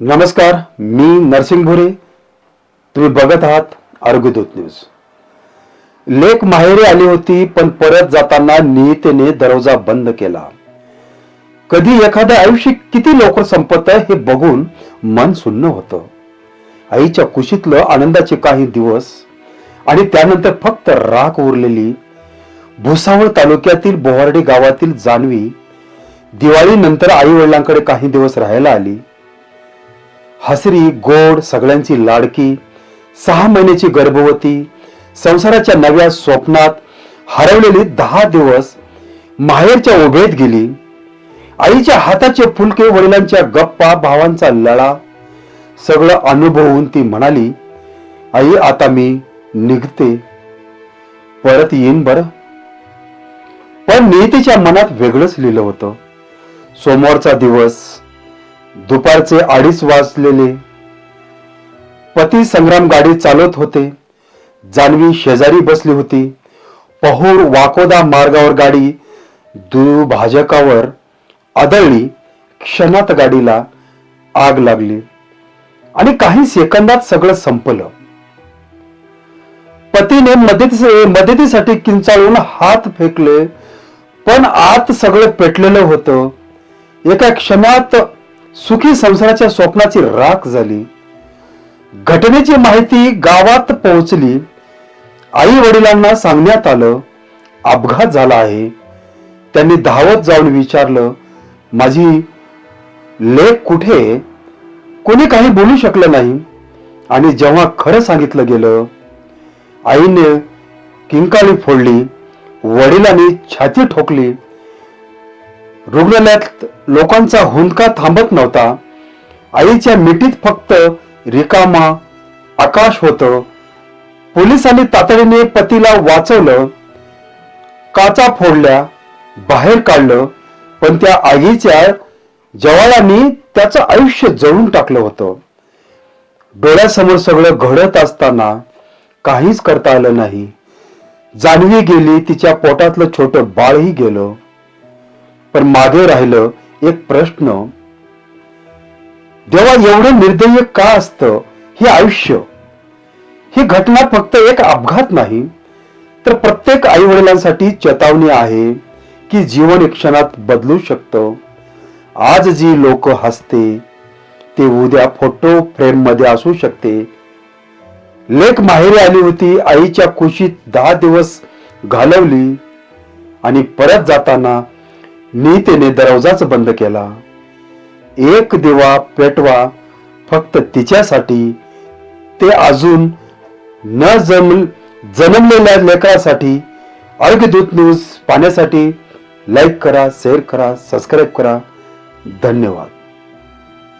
नमस्कार मी नरसिंग भोरे. तुम्ही बघत आहात आरोग्यदूत न्यूज. लेख माहेरी आली होती पण परत जाताना नियतेने दरवाजा बंद केला. कधी एखादं आयुष्य किती लवकर संपत हे बघून मन सुन्न होतं. आईच्या कुशीतलं आनंदाचे काही दिवस आणि त्यानंतर फक्त राख उरलेली भुसावळ तालुक्यातील बोहार्डे गावातील जानवी दिवाळीनंतर आई वडिलांकडे काही दिवस राहायला आली. हसरी गोड सगळ्यांची लाडकी सहा महिन्याची गर्भवती संसाराच्या नव्या स्वप्नात हरवलेली दहा दिवस माहेरच्या उभेत गेली आईच्या हाताचे फुलके वडिलांच्या गप्पा भावांचा लळा सगळं अनुभवून ती म्हणाली आई आता मी निघते. परत येईन बर. पण नियतीच्या मनात वेगळंच लिहिलं होतं. सोमवारचा दिवस दुपारचे अडीच वाजलेले. पती संग्राम गाडी चालवत होते. जान्हवी शेजारी बसली होती. पहूर वाकोदा मार्गावर गाडी दुभाजकावर आदळली. क्षणात गाडीला आग लागली. आणि काही सेकंदात सगळं संपलं. पतीने मदतीस मदतीसाठी किंचाळून हात फेकले. पण आत सगळं पेटलेलं होतं. एका क्षणात सुखी संसाराच्या स्वप्नाची राख झाली. घटनेची माहिती गावात पोहोचली. आई वडिलांना सांगण्यात आलं अपघात झाला आहे. त्यांनी धावत जाऊन विचारलं माझी लेख कुठे कोणी काही बोलू शकलं नाही. आणि जेव्हा खरं सांगितलं गेलं आईने किंकाळी फोडली वडिलांनी छाती ठोकली. रुग्णालयात लोकांचा हुंदका थांबत नव्हता. आईच्या मिठीत फक्त रिकामा आकाश होत. पोलिसांनी तातडीने पतीला वाचवलं. काचा फोडल्या बाहेर काढलं. पण त्या आगीच्या जवाळांनी त्याचं आयुष्य जळून टाकलं होतं. डोळ्यासमोर सगळं घडत असताना काहीच करता आलं नाही. जानवी गेली तिच्या पोटातलं छोटं बाळही गेलं. पण मागे राहिलं एक प्रश्न. देवा एवढं निर्दय्य का असतं? हे आयुष्य. ही घटना फक्त एक अपघात नाही तर प्रत्येक आई वडिलांसाठी चेतावणी आहे की जीवन एक क्षणात बदलू शकतं. आज जी लोक हसते ते उद्या फोटो फ्रेममध्ये असू शकते. लेख माहेरी आली होती आईच्या कुशीत दहा दिवस घालवली आणि परत जाताना नीतेने दरवाजाच बंद केला. एक दिवा पेटवा फक्त तिच्यासाठी. ते अजून न जम जन्मलेल्या लेकरासाठी. अर्घ्यदूत न्यूज पाहण्यासाठी लाईक करा शेअर करा सबस्क्राईब करा. धन्यवाद.